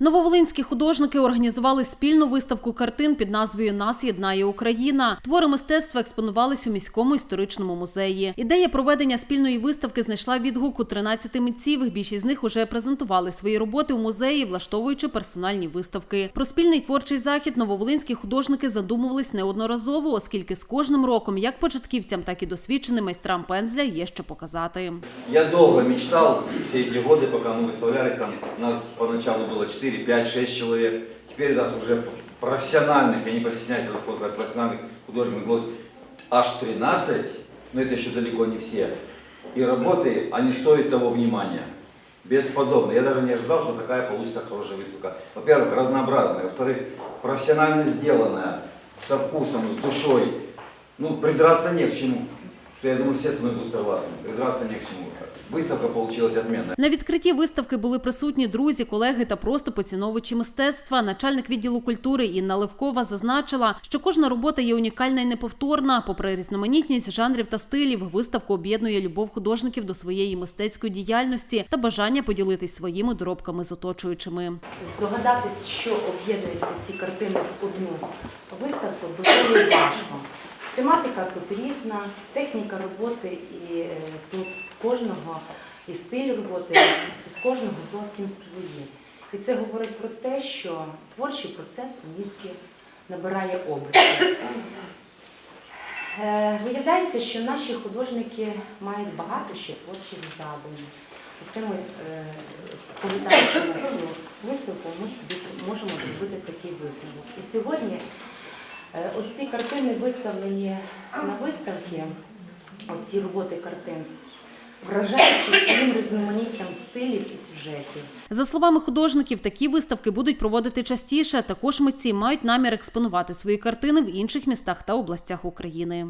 Нововолинські художники організували спільну виставку картин під назвою Нас єднає Україна. Твори мистецтва експонувались у міському історичному музеї. Ідея проведення спільної виставки знайшла відгук у 13 митців. Більшість з них уже презентували свої роботи у музеї, влаштовуючи персональні виставки. Про спільний творчий захід нововолинські художники задумувались неодноразово, оскільки з кожним роком, як початківцям, так і досвідченим майстрам пензля, є що показати. Я долго мечтал, все эти годы, пока мы выставлялись, там у нас поначалу было 4, 5, 6 человек. Теперь у нас уже профессиональных, я не постесняюсь этого слова сказать, профессиональных художников голос аж 13, но это еще далеко не все. И работы, они стоят того внимания. Бесподобно. Я даже не ожидал, что такая получится хорошая выставка. Во-первых, разнообразная. Во-вторых, профессионально сделанная, со вкусом, с душой. Ну, придраться не к чему. Что я думаю, все со мной будут согласны. Придраться не к чему. Выставка получилась отменная. На відкритті виставки були присутні друзі, колеги та просто поціновувачі мистецтва. Начальник відділу культури Інна Левкова зазначила, що кожна робота є унікальна і неповторна. Попри різноманітність жанрів та стилів, виставку об'єднує любов художників до своєї мистецької діяльності та бажання поділитись своїми доробками з оточуючими. Здогадатись, що об'єднує ці картини в одну виставку, доволі важко. Тематика тут різна, техніка роботи і е, тут кожного і стиль роботи, тут кожного зовсім свої. І це говорить про те, що творчий процес у місті набирає обертів. Е, Виявляється, що наші художники мають багато ще творчих задумів. І це ми, е, на цю виставку, ми можемо зробити такий висновок. І сьогодні ось ці картини виставлені на виставці, ось ці роботи картин, вражаючи своїм різноманіттям стилів і сюжетів. За словами художників, такі виставки будуть проводити частіше. Також митці мають намір експонувати свої картини в інших містах та областях України.